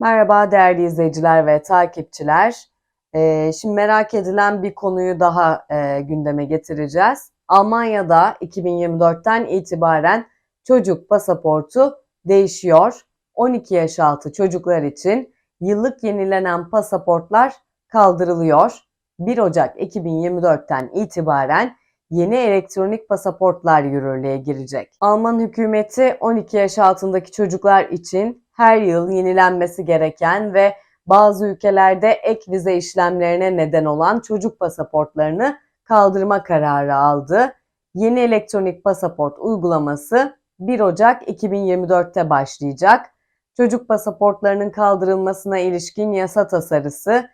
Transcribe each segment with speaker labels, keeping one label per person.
Speaker 1: Merhaba değerli izleyiciler ve takipçiler. Ee, şimdi merak edilen bir konuyu daha e, gündeme getireceğiz. Almanya'da 2024'ten itibaren çocuk pasaportu değişiyor. 12 yaş altı çocuklar için yıllık yenilenen pasaportlar kaldırılıyor. 1 Ocak 2024'ten itibaren yeni elektronik pasaportlar yürürlüğe girecek. Alman hükümeti 12 yaş altındaki çocuklar için her yıl yenilenmesi gereken ve bazı ülkelerde ek vize işlemlerine neden olan çocuk pasaportlarını kaldırma kararı aldı. Yeni elektronik pasaport uygulaması 1 Ocak 2024'te başlayacak. Çocuk pasaportlarının kaldırılmasına ilişkin yasa tasarısı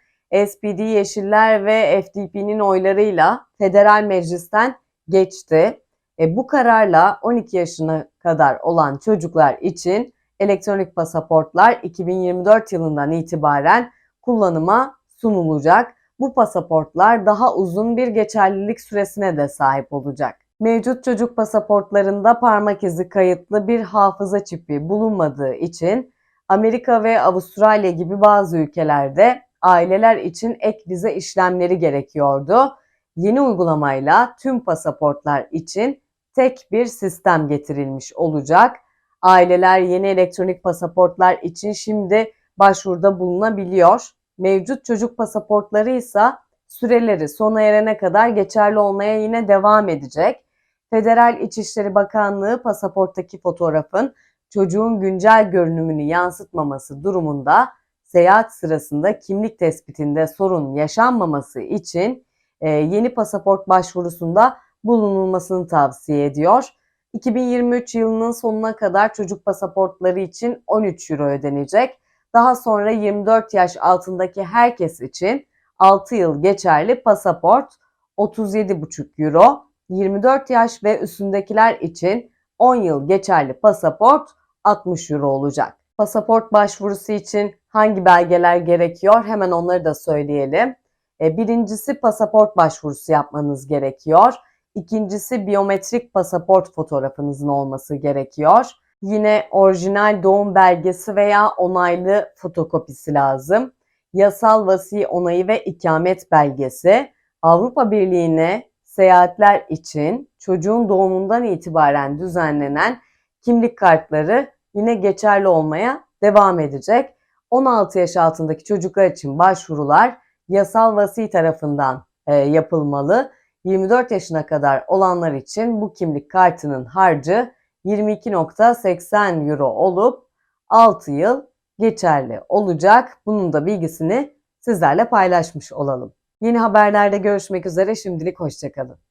Speaker 1: SPD Yeşiller ve FDP'nin oylarıyla Federal Meclis'ten geçti. E, bu kararla 12 yaşına kadar olan çocuklar için elektronik pasaportlar 2024 yılından itibaren kullanıma sunulacak. Bu pasaportlar daha uzun bir geçerlilik süresine de sahip olacak. Mevcut çocuk pasaportlarında parmak izi kayıtlı bir hafıza çipi bulunmadığı için Amerika ve Avustralya gibi bazı ülkelerde aileler için ek vize işlemleri gerekiyordu. Yeni uygulamayla tüm pasaportlar için tek bir sistem getirilmiş olacak. Aileler yeni elektronik pasaportlar için şimdi başvuruda bulunabiliyor. Mevcut çocuk pasaportları ise süreleri sona erene kadar geçerli olmaya yine devam edecek. Federal İçişleri Bakanlığı pasaporttaki fotoğrafın çocuğun güncel görünümünü yansıtmaması durumunda seyahat sırasında kimlik tespitinde sorun yaşanmaması için e, yeni pasaport başvurusunda bulunulmasını tavsiye ediyor. 2023 yılının sonuna kadar çocuk pasaportları için 13 euro ödenecek. Daha sonra 24 yaş altındaki herkes için 6 yıl geçerli pasaport 37,5 euro. 24 yaş ve üstündekiler için 10 yıl geçerli pasaport 60 euro olacak. Pasaport başvurusu için hangi belgeler gerekiyor? Hemen onları da söyleyelim. E, birincisi pasaport başvurusu yapmanız gerekiyor. İkincisi biyometrik pasaport fotoğrafınızın olması gerekiyor. Yine orijinal doğum belgesi veya onaylı fotokopisi lazım. Yasal vasi onayı ve ikamet belgesi. Avrupa Birliği'ne seyahatler için çocuğun doğumundan itibaren düzenlenen kimlik kartları yine geçerli olmaya devam edecek. 16 yaş altındaki çocuklar için başvurular yasal vasi tarafından e, yapılmalı. 24 yaşına kadar olanlar için bu kimlik kartının harcı 22.80 euro olup 6 yıl geçerli olacak. Bunun da bilgisini sizlerle paylaşmış olalım. Yeni haberlerde görüşmek üzere şimdilik hoşçakalın.